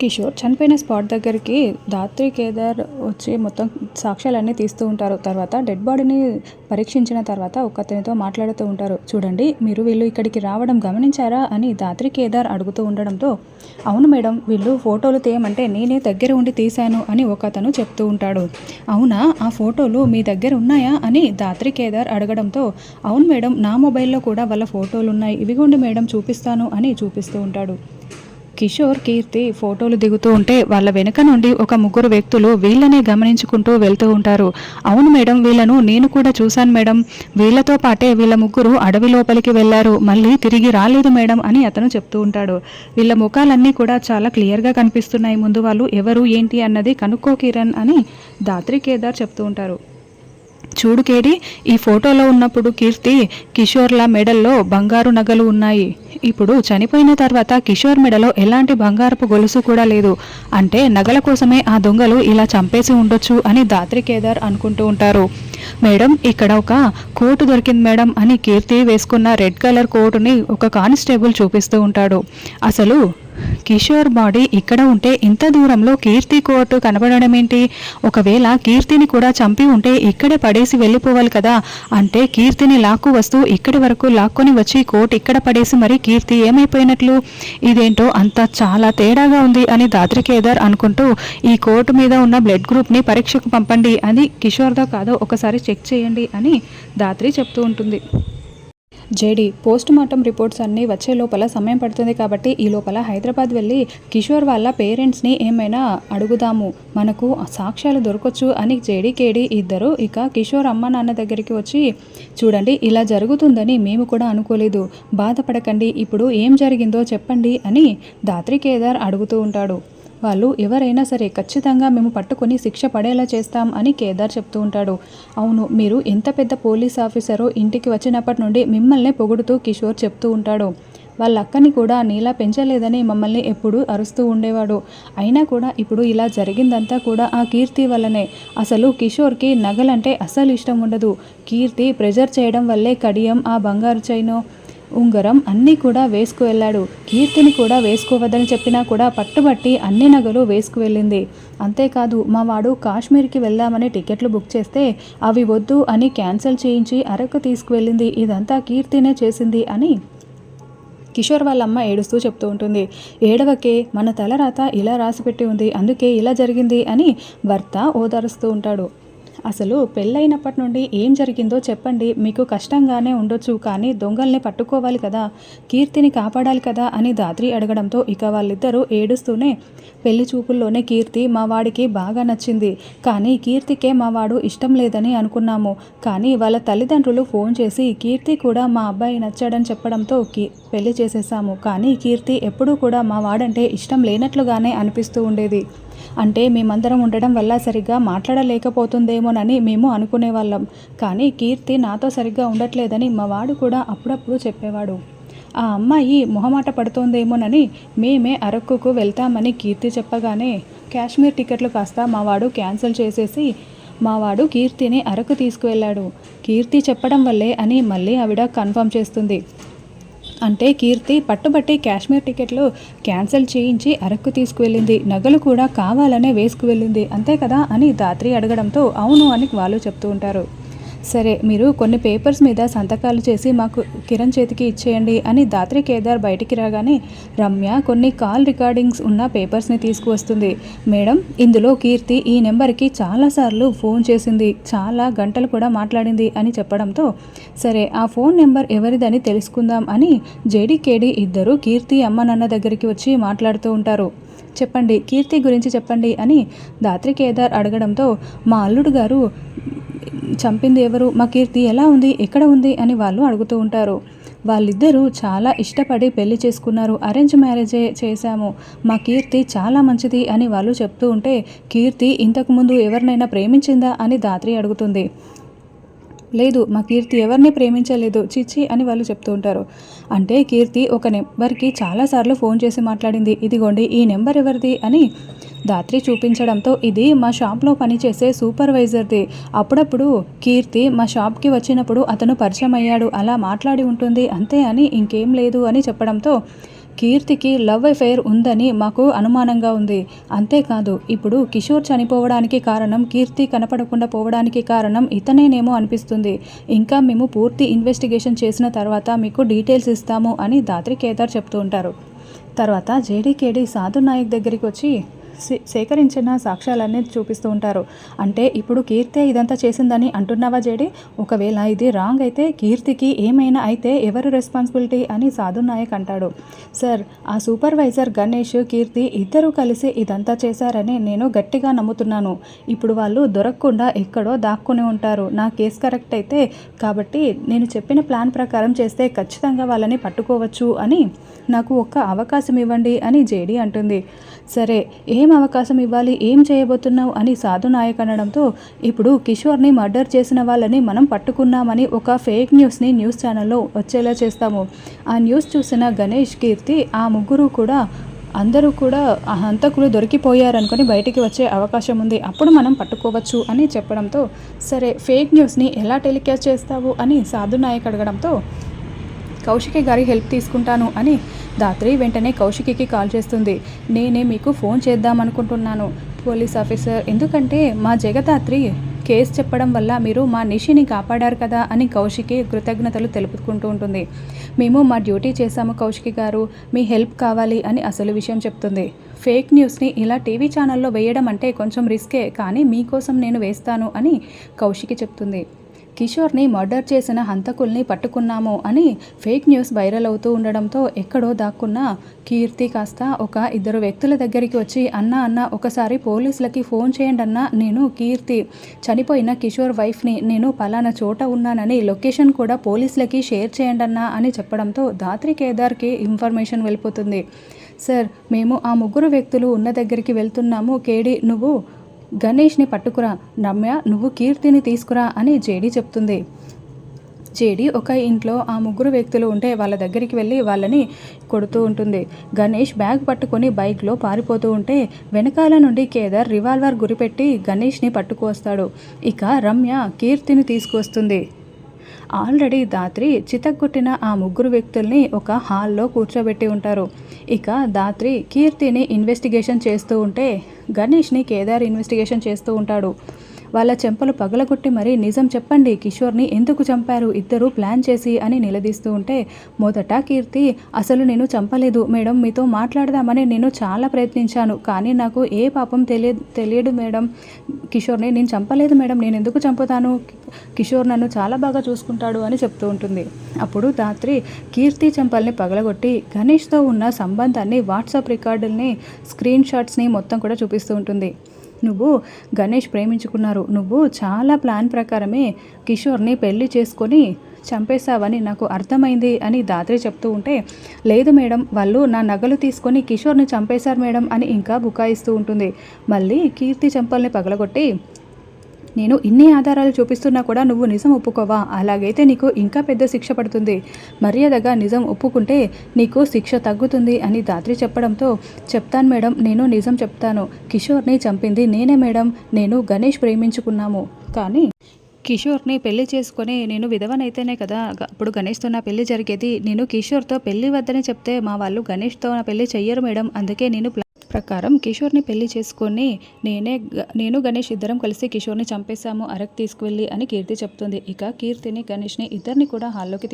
కిషోర్ చనిపోయిన స్పాట్ దగ్గరికి దాత్రి కేదార్ వచ్చి మొత్తం సాక్ష్యాలన్నీ తీస్తూ ఉంటారు. తర్వాత డెడ్ బాడీని పరీక్షించిన తర్వాత ఒక అతనితో మాట్లాడుతూ ఉంటారు. చూడండి మీరు వీళ్ళు ఇక్కడికి రావడం గమనించారా అని దాత్రి కేదార్ అడుగుతూ ఉండడంతో అవును మేడం వీళ్ళు ఫోటోలు తీయమంటే నేనే దగ్గర ఉండి తీశాను అని ఒక అతను చెప్తూ ఉంటాడు. అవునా ఆ ఫోటోలు మీ దగ్గర ఉన్నాయా అని దాత్రి కేదార్ అడగడంతో అవును మేడం నా మొబైల్లో కూడా వాళ్ళ ఫోటోలు ఉన్నాయి. ఇవిగోండి మేడం చూపిస్తాను అని చూపిస్తూ ఉంటాడు. కిషోర్ కీర్తి ఫోటోలు దిగుతూ ఉంటే వాళ్ళ వెనుక నుండి ఒక ముగ్గురు వ్యక్తులు వీళ్ళనే గమనించుకుంటూ వెళ్తూ ఉంటారు. అవును మేడం వీళ్ళను నేను కూడా చూశాను మేడం. వీళ్ళతో పాటే వీళ్ళ ముగ్గురు అడవి లోపలికి వెళ్ళారు మళ్ళీ తిరిగి రాలేదు మేడం అని అతను చెప్తూ ఉంటాడు. వీళ్ళ ముఖాలన్నీ కూడా చాలా క్లియర్గా కనిపిస్తున్నాయి. ముందు వాళ్ళు ఎవరు ఏంటి అన్నది కనుక్కో కిరణ్ అని దాత్రి కేదార్ చెప్తూ ఉంటారు. చూడు కేడి ఈ ఫోటోలో ఉన్నప్పుడు కీర్తి కిషోర్ల మెడల్లో బంగారు నగలు ఉన్నాయి. ఇప్పుడు చనిపోయిన తర్వాత కిషోర్ మెడలో ఎలాంటి బంగారపు గొలుసు కూడా లేదు. అంటే నగల కోసమే ఆ దొంగలు ఇలా చంపేసి ఉండొచ్చు అని దాత్రి కేదార్ అనుకుంటూ ఉంటారు. మేడం ఇక్కడ ఒక కోటు దొరికింది మేడం అని కీర్తి వేసుకున్న రెడ్ కలర్ కోటుని ఒక కానిస్టేబుల్ చూపిస్తూ ఉంటాడు. అసలు కిషోర్ బాడీ ఇక్కడ ఉంటే ఇంత దూరంలో కీర్తి కోర్టు కనబడడం ఏంటి ఒకవేళ కీర్తిని కూడా చంపి ఉంటే ఇక్కడే పడేసి వెళ్ళిపోవాలి కదా? అంటే కీర్తిని లాక్కు వస్తూ ఇక్కడి వరకు లాక్కొని వచ్చి కోర్టు ఇక్కడ పడేసి మరి కీర్తి ఏమైపోయినట్లు? ఇదేంటో అంత చాలా తేడాగా ఉంది అని దాద్రి కేదార్ అనుకుంటూ ఈ కోర్టు మీద ఉన్న బ్లడ్ గ్రూప్ని పరీక్షకు పంపండి అని కిషోర్దో కాదో ఒకసారి చెక్ చేయండి అని దాత్రి చెప్తూ ఉంటుంది. జేడీ పోస్ట్ మార్టం రిపోర్ట్స్ అన్నీ వచ్చే లోపల సమయం పడుతుంది కాబట్టి ఈ లోపల హైదరాబాద్ వెళ్ళి కిషోర్ వాళ్ళ పేరెంట్స్ని ఏమైనా అడుగుదాము మనకు సాక్ష్యాలు దొరకచ్చు అని జేడీ కేడీ ఇద్దరు ఇక కిషోర్ అమ్మ నాన్న దగ్గరికి వచ్చి చూడండి ఇలా జరుగుతుందని మేము కూడా అనుకోలేదు బాధపడకండి ఇప్పుడు ఏం జరిగిందో చెప్పండి అని దాత్రి కేదార్ అడుగుతూ ఉంటాడు. వాళ్ళు ఎవరైనా సరే ఖచ్చితంగా మేము పట్టుకొని శిక్ష పడేలా చేస్తాం అని కేదార్ చెప్తూ ఉంటాడు. అవును మీరు ఎంత పెద్ద పోలీస్ ఆఫీసరో ఇంటికి వచ్చినప్పటి నుండి మిమ్మల్ని పొగుడుతూ కిషోర్ చెప్తూ ఉంటాడు. వాళ్ళ అక్కని కూడా నీలా పెంచలేదని మమ్మల్ని ఎప్పుడూ అరుస్తూ ఉండేవాడు. అయినా కూడా ఇప్పుడు ఇలా జరిగిందంతా కూడా ఆ కీర్తి వల్లనే. అసలు కిషోర్కి నగలంటే అస్సలు ఇష్టం ఉండదు. కీర్తి ప్రెజర్ చేయడం వల్లే కడియం ఆ బంగారు చైను. ఉంగరం అన్నీ కూడా వేసుకు వెళ్ళాడు కీర్తిని కూడా వేసుకోవద్దని చెప్పినా కూడా పట్టుబట్టి అన్ని నగలు వేసుకు వెళ్ళింది అంతేకాదు మా వాడు కాశ్మీర్కి వెళ్దామని టికెట్లు బుక్ చేస్తే అవి వద్దు అని క్యాన్సిల్ చేయించి అరకు తీసుకువెళ్ళింది. ఇదంతా కీర్తినే చేసింది అని కిషోర్ వాళ్ళ అమ్మ ఏడుస్తూ చెప్తూ ఉంటుంది. ఏడవకే మన తలరాత ఇలా రాసిపెట్టి ఉంది. అందుకే ఇలా జరిగింది అని భర్త ఓదారుస్తూ ఉంటాడు. అసలు పెళ్ళైనప్పటి నుండి ఏం జరిగిందో చెప్పండి. మీకు కష్టంగానే ఉండొచ్చు కానీ దొంగల్ని పట్టుకోవాలి కదా కీర్తిని కాపాడాలి కదా అని దాత్రి అడగడంతో ఇక వాళ్ళిద్దరూ ఏడుస్తూనే పెళ్ళి చూపుల్లోనే కీర్తి మా వాడికి బాగా నచ్చింది. కానీ కీర్తికే మా వాడు ఇష్టం లేదని అనుకున్నాము. కానీ వాళ్ళ తల్లిదండ్రులు ఫోన్ చేసి కీర్తి కూడా మా అబ్బాయి నచ్చాడని చెప్పడంతో కీ పెళ్ళి చేసేసాము. కానీ కీర్తి ఎప్పుడూ కూడా మా వాడంటే ఇష్టం లేనట్లుగానే అనిపిస్తూ ఉండేది. అంటే మేమందరం ఉండడం వల్ల సరిగ్గా మాట్లాడలేకపోతుందేమోనని మేము అనుకునేవాళ్ళం. కానీ కీర్తి నాతో సరిగ్గా ఉండట్లేదని మా వాడు కూడా అప్పుడప్పుడు చెప్పేవాడు. ఆ అమ్మాయి మొహమాట పడుతోందేమోనని మేమే అరక్కుకు వెళ్తామని కీర్తి చెప్పగానే కాశ్మీర్ టికెట్లు కాస్త మా వాడు క్యాన్సిల్ చేసేసి మా వాడు కీర్తిని అరకు తీసుకువెళ్ళాడు. కీర్తి చెప్పడం వల్లే అని మళ్ళీ ఆవిడ కన్ఫర్మ్ చేస్తుంది. అంటే కీర్తి పట్టుబట్టి కాశ్మీర్ టికెట్లు క్యాన్సిల్ చేయించి అరకు తీసుకువెళ్ళింది. నగలు కూడా కావాలనే వేసుకువెళ్ళింది. అంతే కదా అని దాత్రి అడగడంతో అవును అని వాళ్ళు చెప్తూ ఉంటారు. సరే మీరు కొన్ని పేపర్స్ మీద సంతకాలు చేసి మాకు కిరణ్ చేతికి ఇచ్చేయండి అని దాత్రి కేదార్ బయటికి రాగానే రమ్య కొన్ని కాల్ రికార్డింగ్స్ ఉన్న పేపర్స్ని తీసుకువస్తుంది. మేడం ఇందులో కీర్తి ఈ నెంబర్కి చాలాసార్లు ఫోన్ చేసింది చాలా గంటలు కూడా మాట్లాడింది అని చెప్పడంతో సరే ఆ ఫోన్ నెంబర్ ఎవరిదని తెలుసుకుందాం అని జేడీకేడి ఇద్దరు కీర్తి అమ్మ నాన్న దగ్గరికి వచ్చి మాట్లాడుతూ ఉంటారు. చెప్పండి కీర్తి గురించి చెప్పండి అని దాత్రి కేదార్ అడగడంతో మా అల్లుడు గారు చంపింది ఎవరు? మా కీర్తి ఎలా ఉంది? ఎక్కడ ఉంది? అని వాళ్ళు అడుగుతూ ఉంటారు. వాళ్ళిద్దరూ చాలా ఇష్టపడి పెళ్ళి చేసుకున్నారు. అరేంజ్ మ్యారేజే చేశాము. మా కీర్తి చాలా మంచిది అని వాళ్ళు చెప్తూ ఉంటే కీర్తి ఇంతకుముందు ఎవరినైనా ప్రేమించిందా? అని దాత్రి అడుగుతుంది. లేదు మా కీర్తి ఎవరిని ప్రేమించలేదు. చిచ్చి అని వాళ్ళు చెప్తూ ఉంటారు. అంటే కీర్తి ఒక నెంబర్కి చాలాసార్లు ఫోన్ చేసి మాట్లాడింది. ఇదిగోండి ఈ నెంబర్ ఎవరిది? అని దాత్రి చూపించడంతో ఇది మా షాప్లో పనిచేసే సూపర్వైజర్ది. అప్పుడప్పుడు కీర్తి మా షాప్కి వచ్చినప్పుడు అతను పరిచయం అయ్యాడు అలా మాట్లాడి ఉంటుంది. అంతే అని ఇంకేం లేదు అని చెప్పడంతో కీర్తికి లవ్ అఫైర్ ఉందని మాకు అనుమానంగా ఉంది. అంతేకాదు ఇప్పుడు కిషోర్ చనిపోవడానికి కారణం కీర్తి కనపడకుండా పోవడానికి కారణం ఇతనేనేమో అనిపిస్తుంది. ఇంకా మేము పూర్తి ఇన్వెస్టిగేషన్ చేసిన తర్వాత మీకు డీటెయిల్స్ ఇస్తాము అని దాత్రి కేదార్ చెప్తూ ఉంటారు. తర్వాత జేడీకేడీ సాధు నాయక్ దగ్గరికి వచ్చి సేకరించిన సాక్ష్యాలన్నీ చూపిస్తూ ఉంటారు. అంటే ఇప్పుడు కీర్తే ఇదంతా చేసిందని అంటున్నావా జేడి? ఒకవేళ ఇది రాంగ్ అయితే కీర్తికి ఏమైనా అయితే ఎవరు రెస్పాన్సిబిలిటీ అని సాధు నాయక్ అంటాడు. సార్ ఆ సూపర్వైజర్ గణేష్ కీర్తి ఇద్దరూ కలిసి ఇదంతా చేశారని నేను గట్టిగా నమ్ముతున్నాను. ఇప్పుడు వాళ్ళు దొరకకుండా ఎక్కడో దాక్కుని ఉంటారు. నా కేసు కరెక్ట్ అయితే కాబట్టి నేను చెప్పిన ప్లాన్ ప్రకారం చేస్తే ఖచ్చితంగా వాళ్ళని పట్టుకోవచ్చు అని నాకు ఒక్క అవకాశం ఇవ్వండి అని జేడీ అంటుంది. సరే ఏం అవకాశం ఇవ్వాలి? ఏం చేయబోతున్నావు? అని సాధు నాయక్ అనడంతో ఇప్పుడు కిషోర్ని మర్డర్ చేసిన వాళ్ళని మనం పట్టుకున్నామని ఒక ఫేక్ న్యూస్ని న్యూస్ ఛానల్లో వచ్చేలా చేస్తాము. ఆ న్యూస్ చూసిన గణేష్ కీర్తి ఆ ముగ్గురు కూడా అందరూ కూడా ఆ హంతకులు దొరికిపోయారనుకొని బయటికి వచ్చే అవకాశం ఉంది. అప్పుడు మనం పట్టుకోవచ్చు అని చెప్పడంతో సరే ఫేక్ న్యూస్ని ఎలా టెలికాస్ట్ చేస్తావు? అని సాధు నాయక్ అడగడంతో కౌశికి గారి హెల్ప్ తీసుకుంటాను అని దాత్రి వెంటనే కౌశికికి కాల్ చేస్తుంది. నేనే మీకు ఫోన్ చేద్దాం అనుకుంటున్నాను పోలీస్ ఆఫీసర్ ఎందుకంటే మా జగదాత్రి కేసు చెప్పడం వల్ల మీరు మా నిషిని కాపాడారు కదా అని కౌశికి కృతజ్ఞతలు తెలుపుకుంటూ ఉంటుంది. మేము మా డ్యూటీ చేశాము కౌశికి గారు. మీ హెల్ప్ కావాలి అని అసలు విషయం చెప్తుంది. ఫేక్ న్యూస్ని ఇలా టీవీ ఛానల్లో వేయడం అంటే కొంచెం రిస్కే కానీ మీకోసం నేను వేస్తాను అని కౌశికి చెప్తుంది. కిషోర్ని మర్డర్ చేసిన హంతకుల్ని పట్టుకున్నాము అని ఫేక్ న్యూస్ వైరల్ అవుతూ ఉండడంతో ఎక్కడో దాక్కున్న కీర్తి కాస్త ఒక ఇద్దరు వ్యక్తుల దగ్గరికి వచ్చి అన్న అన్న ఒకసారి పోలీసులకి ఫోన్ చేయండి అన్న నేను కీర్తి. చనిపోయిన కిషోర్ వైఫ్ని నేను పలానా చోట ఉన్నానని లొకేషన్ కూడా పోలీసులకి షేర్ చేయండి అన్న అని చెప్పడంతో దాత్రి కేదార్కి ఇన్ఫర్మేషన్ వెళ్ళిపోతుంది. సార్ మేము ఆ ముగ్గురు వ్యక్తులు ఉన్న దగ్గరికి వెళ్తున్నాము. కేడి నువ్వు గణేష్ని పట్టుకురా రమ్య నువ్వు కీర్తిని తీసుకురా అని జేడి చెప్తుంది. జేడి ఒక ఇంట్లో ఆ ముగ్గురు వ్యక్తులు ఉంటే వాళ్ళ దగ్గరికి వెళ్ళి వాళ్ళని కొడుతూ ఉంటుంది. గణేష్ బ్యాగ్ పట్టుకొని బైక్లో పారిపోతూ ఉంటే వెనకాల నుండి కేదార్ రివాల్వర్ గురిపెట్టి గణేష్ని పట్టుకువస్తాడు. ఇక రమ్య కీర్తిని తీసుకువస్తుంది. ఆల్రెడీ దాత్రి చితక్కుట్టిన ఆ ముగ్గురు వ్యక్తుల్ని ఒక హాల్లో కూర్చోబెట్టి ఉంటారు. ఇక దాత్రి కీర్తిని ఇన్వెస్టిగేషన్ చేస్తూ ఉంటే గణేష్ని కేదార్ ఇన్వెస్టిగేషన్ చేస్తూ ఉంటాడు. వాళ్ళ చెంపలు పగలగొట్టి మరీ నిజం చెప్పండి కిషోర్ని ఎందుకు చంపారు? ఇద్దరు ప్లాన్ చేసి అని నిలదీస్తూ ఉంటే మొదట కీర్తి అసలు నేను చంపలేదు. మేడం మీతో మాట్లాడదామని నేను చాలా ప్రయత్నించాను. కానీ నాకు ఏ పాపం తెలియ తెలియదు మేడం. కిషోర్ని నేను చంపలేదు మేడం. నేను ఎందుకు చంపుతాను? కిషోర్ నన్ను చాలా బాగా చూసుకుంటాడు అని చెప్తూ ఉంటుంది. అప్పుడు రాత్రి కీర్తి చెంపల్ని పగలగొట్టి గణేష్తో ఉన్న సంబంధాన్ని వాట్సాప్ రికార్డుల్ని స్క్రీన్ షాట్స్ని మొత్తం కూడా చూపిస్తూ ఉంటుంది. నువ్వు గణేష్ ప్రేమించుకున్నారు. నువ్వు చాలా ప్లాన్ ప్రకారమే కిషోర్ని పెళ్ళి చేసుకొని చంపేశావని నాకు అర్థమైంది అని దాత్రి చెప్తూ ఉంటే లేదు మేడం వాళ్ళు నా నగలు తీసుకొని కిషోర్ని చంపేశారు మేడం అని ఇంకా బుకాయిస్తూ ఉంటుంది. మళ్ళీ కీర్తి చెంపల్ని పగలగొట్టి నేను ఇన్ని ఆధారాలు చూపిస్తున్నా కూడా నువ్వు నిజం ఒప్పుకోవా? అలాగైతే నీకు ఇంకా పెద్ద శిక్ష పడుతుంది. మర్యాదగా నిజం ఒప్పుకుంటే నీకు శిక్ష తగ్గుతుంది అని దాత్రి చెప్పడంతో చెప్తాను మేడం నేను నిజం చెప్తాను. కిషోర్ని చంపింది నేనే మేడం. నేను గణేష్ ప్రేమించుకున్నాము. కానీ కిషోర్ని పెళ్ళి చేసుకొని నేను విధవనైతేనే కదా. అప్పుడు గణేష్తో నా పెళ్ళి జరిగేది. నేను కిషోర్తో పెళ్ళి వద్దని చెప్తే మా వాళ్ళు గణేష్తో నా పెళ్ళి చెయ్యరు మేడం. అందుకే నేను ప్రకారం కిషోర్ని పెళ్ళి చేసుకొని నేనే నేను గణేష్ ఇద్దరం కలిసి కిషోర్ని చంపేశాము అరకు తీసుకువెళ్ళి అని కీర్తి చెప్తుంది. ఇక కీర్తిని గణేష్ని ఇద్దరిని కూడా హాల్లోకి